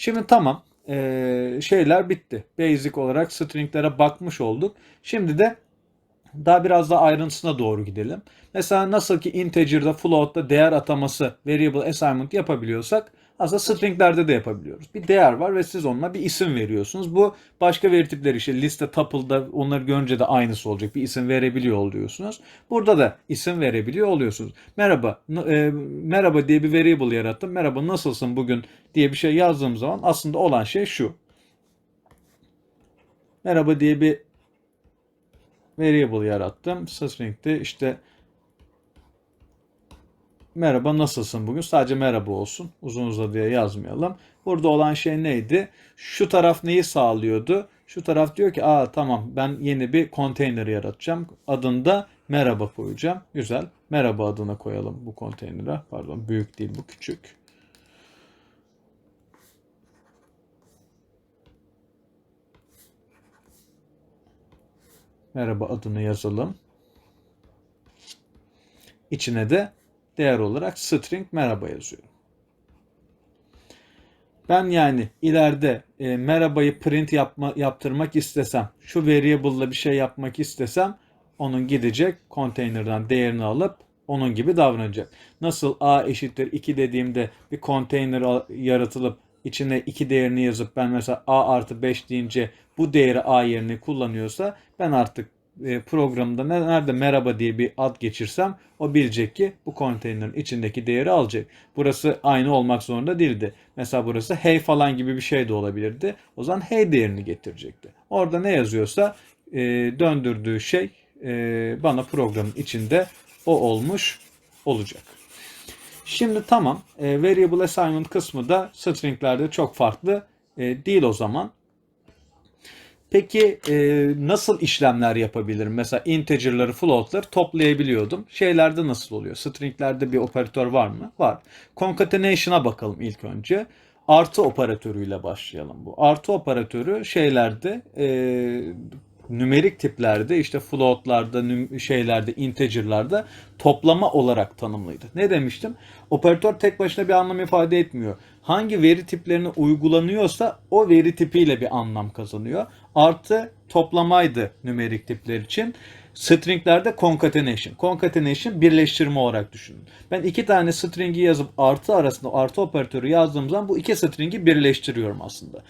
Şimdi tamam ee, şeyler bitti. Basic olarak stringlere bakmış olduk. Şimdi de daha biraz daha ayrıntısına doğru gidelim. Mesela nasıl ki integer'da, float'ta değer ataması, variable assignment yapabiliyorsak aslında stringlerde de yapabiliyoruz. Bir değer var ve siz onunla bir isim veriyorsunuz. Bu başka veri tipleri işte liste, tuple'da onları görünce de aynısı olacak. Bir isim verebiliyor oluyorsunuz. Burada da isim verebiliyor oluyorsunuz. Merhaba, e, merhaba diye bir variable yarattım. Merhaba nasılsın bugün diye bir şey yazdığım zaman aslında olan şey şu. Merhaba diye bir variable yarattım. String'de işte merhaba nasılsın bugün? Sadece merhaba olsun. Uzun uzadıya yazmayalım. Burada olan şey neydi? Şu taraf neyi sağlıyordu? Şu taraf diyor ki aa tamam ben yeni bir konteyner yaratacağım. Adında merhaba koyacağım. Güzel. Merhaba adına koyalım bu konteynere. Pardon büyük değil bu küçük. Merhaba adını yazalım. İçine de değer olarak string merhaba yazıyorum. Ben yani ileride e, merhabayı print yapma, yaptırmak istesem, şu variable'la bir şey yapmak istesem onun gidecek konteynerden değerini alıp onun gibi davranacak. Nasıl a eşittir 2 dediğimde bir konteyner yaratılıp içine 2 değerini yazıp ben mesela a artı 5 deyince bu değeri a yerine kullanıyorsa ben artık programda nerede merhaba diye bir ad geçirsem o bilecek ki bu konteynerin içindeki değeri alacak. Burası aynı olmak zorunda değildi. Mesela burası hey falan gibi bir şey de olabilirdi. O zaman hey değerini getirecekti. Orada ne yazıyorsa e, döndürdüğü şey e, bana programın içinde o olmuş olacak. Şimdi tamam variable assignment kısmı da stringlerde çok farklı değil o zaman. Peki e, nasıl işlemler yapabilirim? Mesela integer'ları, float'ları toplayabiliyordum. Şeylerde nasıl oluyor? String'lerde bir operatör var mı? Var. Concatenation'a bakalım ilk önce. Artı operatörüyle başlayalım bu. Artı operatörü şeylerde e, nümerik tiplerde işte floatlarda, şeylerde, integer'larda toplama olarak tanımlıydı. Ne demiştim? Operatör tek başına bir anlam ifade etmiyor. Hangi veri tiplerine uygulanıyorsa o veri tipiyle bir anlam kazanıyor. Artı toplamaydı nümerik tipler için. Stringlerde concatenation. Concatenation birleştirme olarak düşünün. Ben iki tane stringi yazıp artı arasında artı operatörü yazdığım zaman bu iki stringi birleştiriyorum aslında.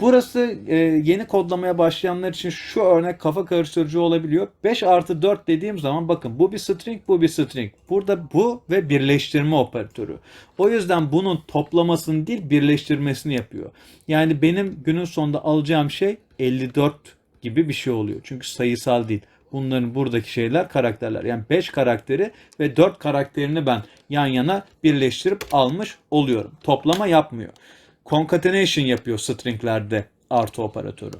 Burası e, yeni kodlamaya başlayanlar için şu örnek kafa karıştırıcı olabiliyor. 5 artı 4 dediğim zaman bakın bu bir string bu bir string. Burada bu ve birleştirme operatörü. O yüzden bunun toplamasını değil birleştirmesini yapıyor. Yani benim günün sonunda alacağım şey 54 gibi bir şey oluyor. Çünkü sayısal değil. Bunların buradaki şeyler karakterler. Yani 5 karakteri ve 4 karakterini ben yan yana birleştirip almış oluyorum. Toplama yapmıyor concatenation yapıyor stringlerde artı operatörü.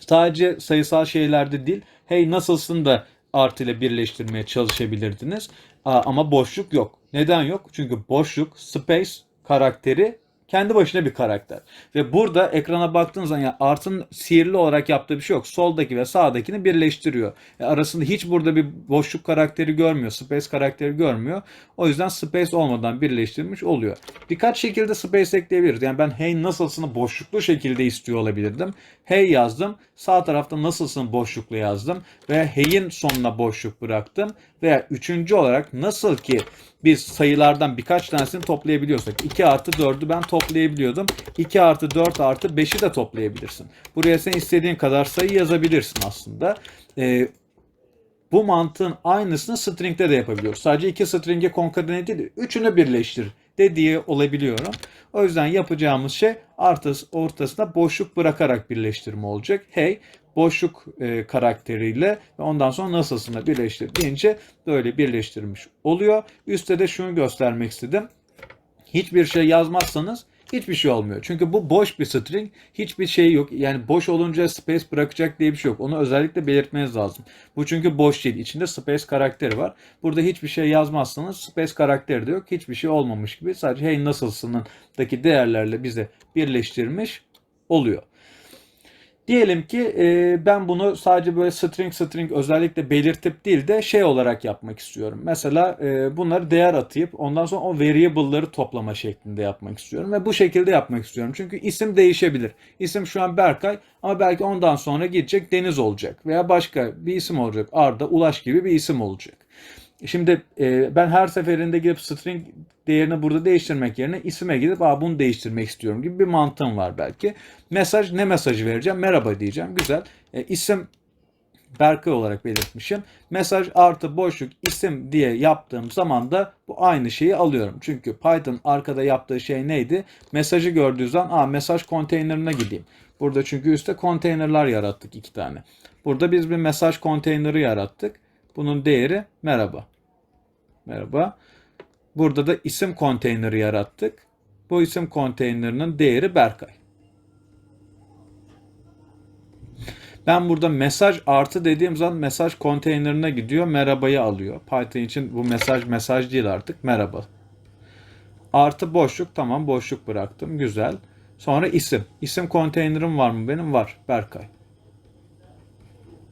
Sadece sayısal şeylerde değil, hey nasılsın da artı ile birleştirmeye çalışabilirdiniz. Ama boşluk yok. Neden yok? Çünkü boşluk, space karakteri kendi başına bir karakter. Ve burada ekrana baktığınız zaman yani Art'ın sihirli olarak yaptığı bir şey yok. Soldaki ve sağdakini birleştiriyor. E arasında hiç burada bir boşluk karakteri görmüyor. Space karakteri görmüyor. O yüzden space olmadan birleştirmiş oluyor. Birkaç şekilde space ekleyebiliriz. Yani ben hey nasılsını boşluklu şekilde istiyor olabilirdim. Hey yazdım. Sağ tarafta nasılsın boşluklu yazdım. Ve hey'in sonuna boşluk bıraktım. Veya üçüncü olarak nasıl ki biz sayılardan birkaç tanesini toplayabiliyorsak 2 artı 4'ü ben toplayabiliyordum. 2 artı 4 artı 5'i de toplayabilirsin. Buraya sen istediğin kadar sayı yazabilirsin aslında. Ee, bu mantığın aynısını string'de de yapabiliyoruz. Sadece iki string'e konkadene değil, üçünü birleştir dediği olabiliyorum. O yüzden yapacağımız şey artı ortasına boşluk bırakarak birleştirme olacak. Hey boşluk e, karakteriyle ve ondan sonra nasılsına birleştir deyince böyle birleştirmiş oluyor. Üstte de şunu göstermek istedim. Hiçbir şey yazmazsanız hiçbir şey olmuyor. Çünkü bu boş bir string. Hiçbir şey yok. Yani boş olunca space bırakacak diye bir şey yok. Onu özellikle belirtmeniz lazım. Bu çünkü boş değil. İçinde space karakteri var. Burada hiçbir şey yazmazsanız space karakteri de yok. Hiçbir şey olmamış gibi. Sadece hey nasılsın'daki değerlerle bize birleştirmiş oluyor. Diyelim ki e, ben bunu sadece böyle string string özellikle belirtip değil de şey olarak yapmak istiyorum. Mesela e, bunları değer atayıp ondan sonra o variable'ları toplama şeklinde yapmak istiyorum. Ve bu şekilde yapmak istiyorum. Çünkü isim değişebilir. İsim şu an Berkay ama belki ondan sonra gidecek Deniz olacak. Veya başka bir isim olacak. Arda, Ulaş gibi bir isim olacak. Şimdi e, ben her seferinde gidip string değerini burada değiştirmek yerine isime gidip Aa, bunu değiştirmek istiyorum gibi bir mantığım var belki. Mesaj ne mesajı vereceğim? Merhaba diyeceğim. Güzel. E, isim Berkay olarak belirtmişim. Mesaj artı boşluk isim diye yaptığım zaman da bu aynı şeyi alıyorum. Çünkü Python arkada yaptığı şey neydi? Mesajı gördüğü zaman Aa, mesaj konteynerine gideyim. Burada çünkü üstte konteynerler yarattık iki tane. Burada biz bir mesaj konteyneri yarattık. Bunun değeri merhaba. Merhaba. Burada da isim konteyneri yarattık. Bu isim konteynerinin değeri Berkay. Ben burada mesaj artı dediğim zaman mesaj konteynerine gidiyor. Merhabayı alıyor. Python için bu mesaj mesaj değil artık. Merhaba. Artı boşluk. Tamam boşluk bıraktım. Güzel. Sonra isim. İsim konteynerim var mı benim? Var. Berkay.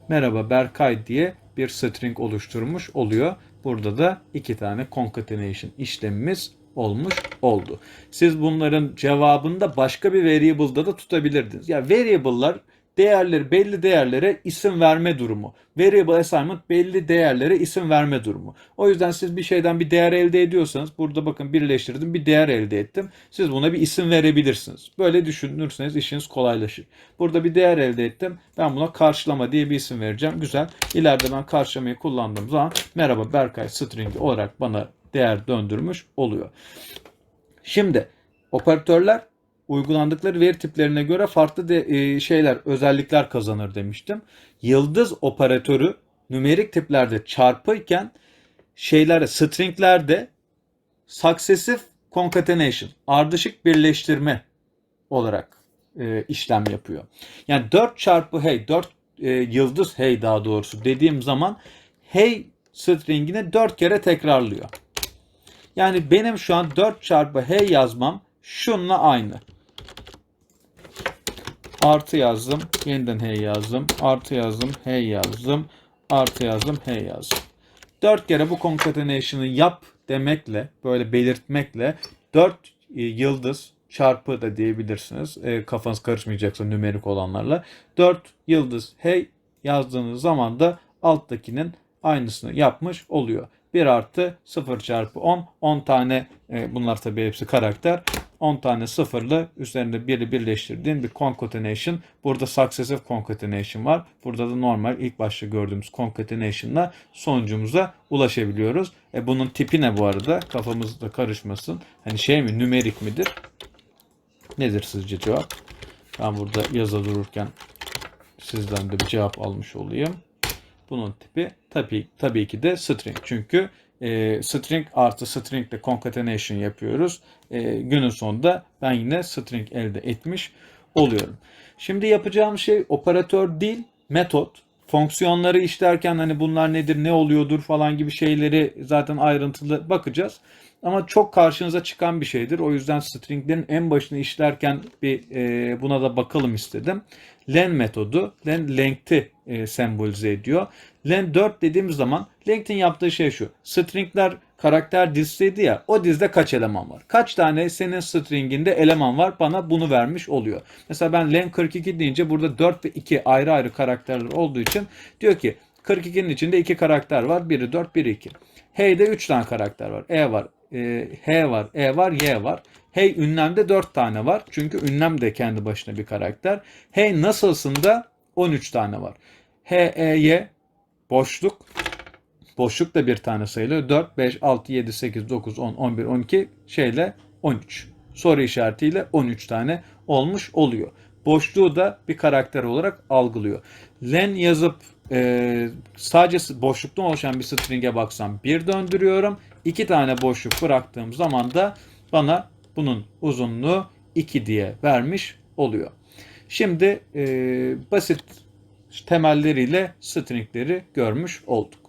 Merhaba Berkay diye bir string oluşturmuş oluyor. Burada da iki tane concatenation işlemimiz olmuş oldu. Siz bunların cevabını da başka bir variable'da da tutabilirdiniz. Ya yani variable'lar değerleri belli değerlere isim verme durumu. Variable assignment belli değerlere isim verme durumu. O yüzden siz bir şeyden bir değer elde ediyorsanız burada bakın birleştirdim bir değer elde ettim. Siz buna bir isim verebilirsiniz. Böyle düşünürseniz işiniz kolaylaşır. Burada bir değer elde ettim. Ben buna karşılama diye bir isim vereceğim. Güzel. İleride ben karşılamayı kullandığım zaman merhaba Berkay string olarak bana değer döndürmüş oluyor. Şimdi operatörler uygulandıkları veri tiplerine göre farklı de, e, şeyler, özellikler kazanır demiştim. Yıldız operatörü nümerik tiplerde çarpıyken şeylerde, stringlerde successive concatenation, ardışık birleştirme olarak e, işlem yapıyor. Yani 4 çarpı hey, 4 e, yıldız hey daha doğrusu dediğim zaman hey stringini 4 kere tekrarlıyor. Yani benim şu an 4 çarpı hey yazmam şunla aynı. Artı yazdım. Yeniden hey yazdım. Artı yazdım. Hey yazdım. Artı yazdım. Hey yazdım. Dört kere bu concatenation'ı yap demekle, böyle belirtmekle dört e, yıldız çarpı da diyebilirsiniz. E, kafanız karışmayacaksa nümerik olanlarla. Dört yıldız hey yazdığınız zaman da alttakinin aynısını yapmış oluyor. 1 artı 0 çarpı 10. 10 tane e, bunlar tabii hepsi karakter. 10 tane sıfırlı üzerinde biri birleştirdiğin bir concatenation. Burada successive concatenation var. Burada da normal ilk başta gördüğümüz concatenation'la sonucumuza ulaşabiliyoruz. E bunun tipi ne bu arada? Kafamızda karışmasın. Hani şey mi? Nümerik midir? Nedir sizce cevap? Ben burada yaza dururken sizden de bir cevap almış olayım. Bunun tipi tabii, tabii ki de string. Çünkü e, string artı string ile concatenation yapıyoruz. E, günün sonunda ben yine string elde etmiş oluyorum. Şimdi yapacağım şey operatör değil metot. Fonksiyonları işlerken hani bunlar nedir, ne oluyordur falan gibi şeyleri zaten ayrıntılı bakacağız. Ama çok karşınıza çıkan bir şeydir. O yüzden stringlerin en başını işlerken bir e, buna da bakalım istedim. Len metodu, len length'i e, sembolize ediyor. Len 4 dediğimiz zaman length'in yaptığı şey şu. Stringler karakter dizisiydi ya o dizde kaç eleman var? Kaç tane senin stringinde eleman var bana bunu vermiş oluyor. Mesela ben len 42 deyince burada 4 ve 2 ayrı ayrı karakterler olduğu için diyor ki 42'nin içinde 2 karakter var. Biri 4, biri 2. Hey'de 3 tane karakter var. E var, e, H var, E var, Y var. Hey ünlemde 4 tane var. Çünkü ünlem de kendi başına bir karakter. Hey nasılsında 13 tane var. H, E, Y boşluk. Boşluk da bir tane sayılıyor. 4, 5, 6, 7, 8, 9, 10, 11, 12 şeyle 13. Soru işaretiyle 13 tane olmuş oluyor. Boşluğu da bir karakter olarak algılıyor. Len yazıp e, sadece boşluktan oluşan bir string'e baksam bir döndürüyorum. İki tane boşluk bıraktığım zaman da bana bunun uzunluğu 2 diye vermiş oluyor. Şimdi e, basit temelleriyle stringleri görmüş olduk.